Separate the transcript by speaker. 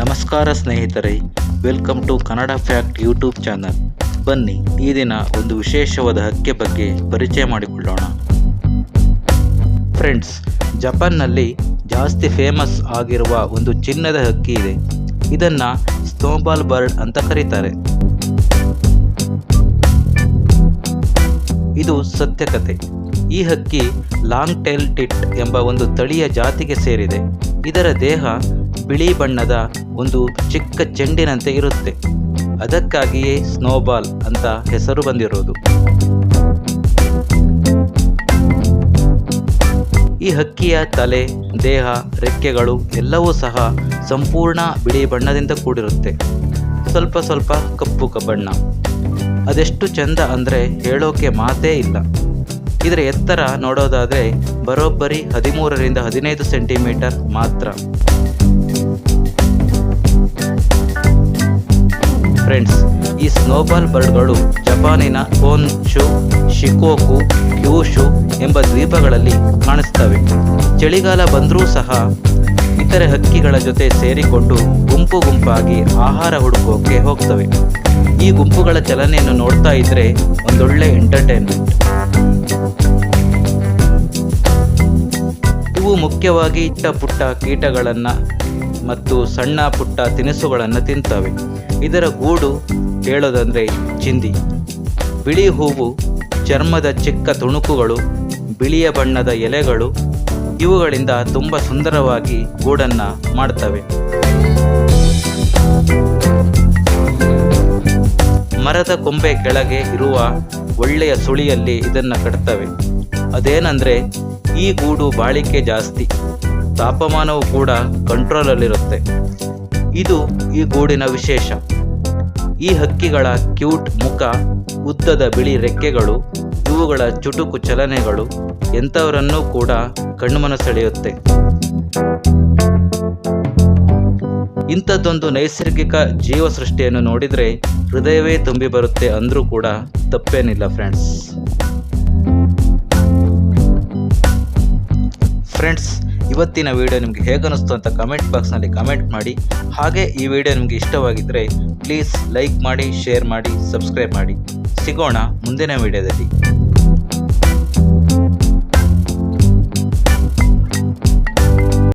Speaker 1: ನಮಸ್ಕಾರ ಸ್ನೇಹಿತರೆ welcome to Kannada fact YouTube channel ಬನ್ನಿ, ಈ ದಿನ ಒಂದು ವಿಶೇಷವಾದ ಹಕ್ಕಿ ಬಗ್ಗೆ ಪರಿಚಯ ಮಾಡಿಕೊಳ್ಳೋಣ. ಫ್ರೆಂಡ್ಸ್ ಜಪಾನ್ನಲ್ಲಿ ಜಾಸ್ತಿ ಫೇಮಸ್ ಆಗಿರುವ ಒಂದು ಚಿನ್ನದ ಹಕ್ಕಿ ಇದೆ. ಇದನ್ನು ಸ್ನೋಬಾಲ್ ಬರ್ಡ್ ಅಂತ ಕರೀತಾರೆ. ಇದು ಸತ್ಯಕತೆ. ಈ ಹಕ್ಕಿ ಲಾಂಗ್ ಟೈಲ್ ಟಿಟ್ ಎಂಬ ಒಂದು ತಳಿಯ ಜಾತಿಗೆ ಸೇರಿದೆ. ಇದರ ದೇಹ ಬಿಳಿ ಬಣ್ಣದ ಒಂದು ಚಿಕ್ಕ ಚೆಂಡಿನಂತೆ ಇರುತ್ತೆ. ಅದಕ್ಕಾಗಿಯೇ ಸ್ನೋಬಾಲ್ ಅಂತ ಹೆಸರು ಬಂದಿರೋದು. ಈ ಹಕ್ಕಿಯ ತಲೆ, ದೇಹ, ರೆಕ್ಕೆಗಳು ಎಲ್ಲವೂ ಸಹ ಸಂಪೂರ್ಣ ಬಿಳಿ ಬಣ್ಣದಿಂದ ಕೂಡಿರುತ್ತೆ. ಸ್ವಲ್ಪ ಸ್ವಲ್ಪ ಕಪ್ಪು ಕಬ್ಬಣ್ಣ ಬಣ್ಣ ಅದೆಷ್ಟು ಚಂದ ಅಂದರೆ ಹೇಳೋಕೆ ಮಾತೇ ಇಲ್ಲ. ಇದರ ಎತ್ತರ ನೋಡೋದಾದರೆ ಬರೋಬ್ಬರಿ ಹದಿಮೂರರಿಂದ ಹದಿನೈದು ಸೆಂಟಿಮೀಟರ್ ಮಾತ್ರ. ಫ್ರೆಂಡ್ಸ್ ಈ ಸ್ನೋಬಾಲ್ ಬರ್ಡ್ಗಳು ಜಪಾನಿನ ಕೋನ್ಶು ಶಿಕೋಕು ಕ್ಯೂಶು ಎಂಬ ದ್ವೀಪಗಳಲ್ಲಿ ಕಾಣಿಸ್ತವೆ ಚಳಿಗಾಲ ಬಂದರೂ ಸಹ ಇತರೆ ಹಕ್ಕಿಗಳ ಜೊತೆ ಸೇರಿಕೊಂಡು ಗುಂಪು ಗುಂಪಾಗಿ ಆಹಾರ ಹುಡುಕೋಕೆ ಹೋಗ್ತವೆ. ಈ ಗುಂಪುಗಳ ಚಲನೆಯನ್ನು ನೋಡ್ತಾ ಇದ್ರೆ ಒಂದೊಳ್ಳೆ ಎಂಟರ್ಟೈನ್ಮೆಂಟ್ ಇವು ಮುಖ್ಯವಾಗಿ ಇಟ್ಟ ಪುಟ್ಟ ಕೀಟಗಳನ್ನು ಮತ್ತು ಸಣ್ಣ ಪುಟ್ಟ ತಿನಿಸುಗಳನ್ನು ತಿಂತವೆ. ಇದರ ಗೂಡು ಹೇಳೋದಂದ್ರೆ ಚಿಂದಿ. ಬಿಳಿ ಹೂವು, ಚರ್ಮದ ಚಿಕ್ಕ ತುಣುಕುಗಳು, ಬಿಳಿಯ ಬಣ್ಣದ ಎಲೆಗಳು, ಇವುಗಳಿಂದ ತುಂಬ ಸುಂದರವಾಗಿ ಗೂಡನ್ನು ಮಾಡ್ತವೆ. ಮರದ ಕೊಂಬೆ ಕೆಳಗೆ ಇರುವ ಒಳ್ಳೆಯ ಸುಳಿಯಲ್ಲಿ ಇದನ್ನು ಕಟ್ತವೆ. ಅದೇನಂದರೆ, ಈ ಗೂಡು ಬಾಳಿಕೆ ಜಾಸ್ತಿ. ತಾಪಮಾನವು ಕೂಡ ಕಂಟ್ರೋಲಲ್ಲಿರುತ್ತೆ. ಇದು ಈ ಗೂಡಿನ ವಿಶೇಷ. ಈ ಹಕ್ಕಿಗಳ ಕ್ಯೂಟ್ ಮುಖ, ಉದ್ದದ ಬಿಳಿ ರೆಕ್ಕೆಗಳು, ಇವುಗಳ ಚುಟುಕು ಚಲನೆಗಳು, ಎಂಥವರನ್ನೂ ಕೂಡ ಕಣ್ಮನ ಸೆಳೆಯುತ್ತೆ ಇಂಥದ್ದೊಂದು ನೈಸರ್ಗಿಕ ಜೀವ ಸೃಷ್ಟಿಯನ್ನು ನೋಡಿದರೆ ಹೃದಯವೇ ತುಂಬಿ ಬರುತ್ತೆ ಅಂದರೂ ಕೂಡ ತಪ್ಪೇನಿಲ್ಲ ಫ್ರೆಂಡ್ಸ್. ಫ್ರೆಂಡ್ಸ್ ಇವತ್ತಿನ ವಿಡಿಯೋ ನಿಮಗೆ ಹೇಗನ್ನಿಸ್ತು ಅಂತ ಕಮೆಂಟ್ ಬಾಕ್ಸ್ನಲ್ಲಿ ಕಮೆಂಟ್ ಮಾಡಿ. ಹಾಗೆ ಈ ವಿಡಿಯೋ ನಿಮಗೆ ಇಷ್ಟವಾಗಿದ್ದರೆ ಪ್ಲೀಸ್ ಲೈಕ್ ಮಾಡಿ ಶೇರ್ ಮಾಡಿ ಸಬ್ಸ್ಕ್ರೈಬ್ ಮಾಡಿ. ಸಿಗೋಣ ಮುಂದಿನ ವಿಡಿಯೋದಲ್ಲಿ.